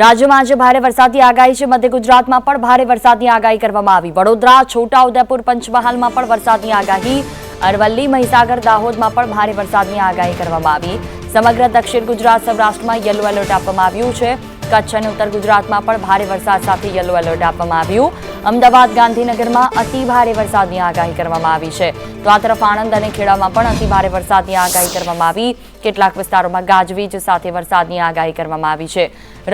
રાજ્યમાં આજે ભારે વરસાદની આગાહી છે. મધ્ય ગુજરાતમાં પણ ભારે વરસાદની આગાહી કરવામાં આવી. વડોદરા, છોટાઉદેપુર, પંચમહાલમાં પણ વરસાદની આગાહી. અરવલ્લી, મહીસાગર, દાહોદમાં પણ ભારે વરસાદની આગાહી કરવામાં આવી. સમગ્ર દક્ષિણ ગુજરાત સૌરાષ્ટ્રમાં યલો એલર્ટ આપવામાં આવ્યું છે. કચ્છ અને ઉત્તર ગુજરાતમાં પણ ભારે વરસાદ સાથે યલો એલર્ટ આપવામાં આવ્યું. અમદાવાદ, ગાંધીનગરમાં અતિ ભારે વરસાદની આગાહી કરવામાં આવી છે. તો આ તરફ આણંદ અને ખેડામાં પણ અતિ ભારે વરસાદની આગાહી કરવામાં આવી. કેટલાક વિસ્તારોમાં ગાજવીજ સાથે વરસાદની આગાહી કરવામાં આવી છે.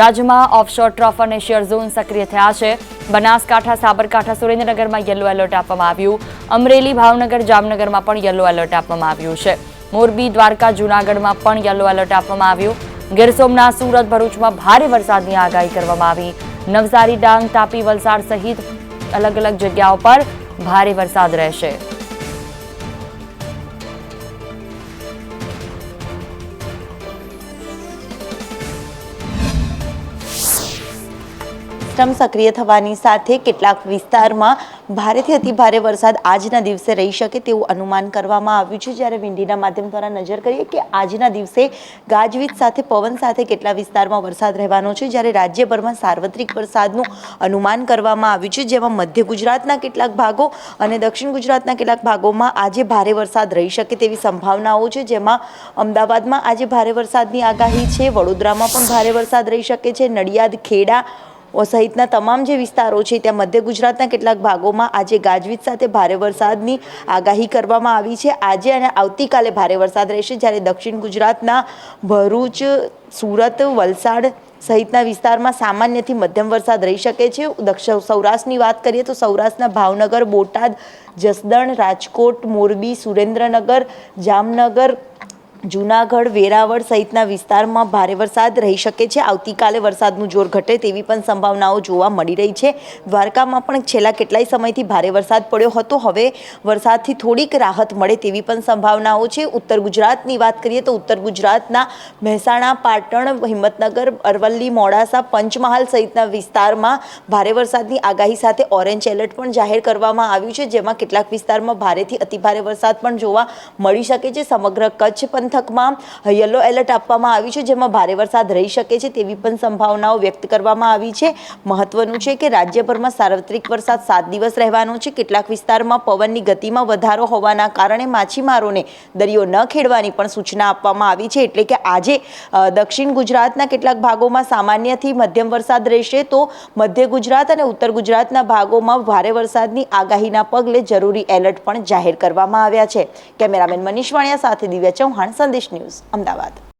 રાજ્યમાં ઓફશોર ટ્રફ અને શિયર ઝોન સક્રિય થયા છે. બનાસકાંઠા, સાબરકાંઠા, સુરેન્દ્રનગરમાં યલો એલર્ટ આપવામાં આવ્યું. અમરેલી, ભાવનગર, જામનગરમાં પણ યલો એલર્ટ આપવામાં આવ્યું છે. મોરબી, દ્વારકા, જૂનાગઢમાં પણ યલો એલર્ટ આપવામાં આવ્યું. ગીર સોમનાથ, સુરત, ભરૂચમાં ભારે વરસાદની આગાહી કરવામાં આવી. નવસારી, ડાંગ, તાપી, વલસાડ સહિત અલગ અલગ જગ્યાઓ પર ભારે વરસાદ રહેશે. સિસ્ટમ સક્રિય થવાની સાથે કેટલાક વિસ્તારમાં ભારેથી અતિ ભારે વરસાદ આજના દિવસે રહી શકે તેવું અનુમાન કરવામાં આવ્યું છે. જ્યારે વિંડીના માધ્યમ દ્વારા નજર કરીએ કે આજના દિવસે ગાજવીજ સાથે, પવન સાથે કેટલા વિસ્તારમાં વરસાદ રહેવાનો છે, જ્યારે રાજ્યભરમાં સાર્વત્રિક વરસાદનું અનુમાન કરવામાં આવ્યું છે, જેમાં મધ્ય ગુજરાતના કેટલાક ભાગો અને દક્ષિણ ગુજરાતના કેટલાક ભાગોમાં આજે ભારે વરસાદ રહી શકે તેવી સંભાવનાઓ છે, જેમાં અમદાવાદમાં આજે ભારે વરસાદની આગાહી છે, વડોદરામાં પણ ભારે વરસાદ રહી શકે છે, નડિયાદ, ખેડા સહિતના તમામ જે વિસ્તારો છે, ત્યાં મધ્ય ગુજરાતના કેટલાક ભાગોમાં આજે ગાજવીજ સાથે ભારે વરસાદની આગાહી કરવામાં આવી છે. આજે અને આવતીકાલે ભારે વરસાદ રહેશે જ્યારે દક્ષિણ ગુજરાતના ભરૂચ, સુરત, વલસાડ સહિતના વિસ્તારમાં સામાન્યથી મધ્યમ વરસાદ રહી શકે છે. દક્ષિણ સૌરાષ્ટ્રની વાત કરીએ તો સૌરાષ્ટ્રના ભાવનગર, બોટાદ, જસદણ, રાજકોટ, મોરબી, સુરેન્દ્રનગર, જામનગર જૂનાગઢ, વેરાવળ સહિતના વિસ્તારમાં ભારે વરસાદ રહી શકે છે. આવતીકાલે વરસાદનું જોર ઘટે તેવી પણ સંભાવનાઓ જોવા મળી રહી છે. દ્વારકામાં પણ છેલ્લા કેટલાય સમયથી ભારે વરસાદ પડ્યો હતો. હવે વરસાદથી થોડીક રાહત મળે તેવી પણ સંભાવનાઓ છે. ઉત્તર ગુજરાતની વાત કરીએ તો ઉત્તર ગુજરાતના મહેસાણા, પાટણ, હિંમતનગર, અરવલ્લી, મોડાસા, પંચમહાલ સહિતના વિસ્તારમાં ભારે વરસાદની આગાહી સાથે ઓરેન્જ એલર્ટ પણ જાહેર કરવામાં આવ્યું છે. જેમાં કેટલાક વિસ્તારમાં ભારેથી અતિભારે વરસાદ પણ જોવા મળી શકે છે. સમગ્ર કચ્છ પંથકમાં યલો એલર્ટ આપવામાં આવ્યું છે, જેમાં ભારે વરસાદ રહી શકે છે તેવી પણ સંભાવનાઓ વ્યક્ત કરવામાં આવી છે. મહત્વનું છે કે રાજ્યભરમાં સાર્વત્રિક વરસાદ સાત દિવસ રહેવાનો છે. કેટલાક વિસ્તારમાં પવનની ગતિમાં વધારો હોવાના કારણે માછીમારોને દરિયો ન ખેડવાની પણ સૂચના આપવામાં આવી છે. એટલે કે આજે દક્ષિણ ગુજરાતના કેટલાક ભાગોમાં સામાન્યથી મધ્યમ વરસાદ રહેશે તો મધ્ય ગુજરાત અને ઉત્તર ગુજરાતના ભાગોમાં ભારે વરસાદની આગાહીના પગલે જરૂરી એલર્ટ પણ જાહેર કરવામાં આવ્યા છે. કેમેરામેન મનીષ વાણિયા સાથે દિવ્યા ચૌહાણ સંદેશ ન્યૂઝ અમદાવાદ.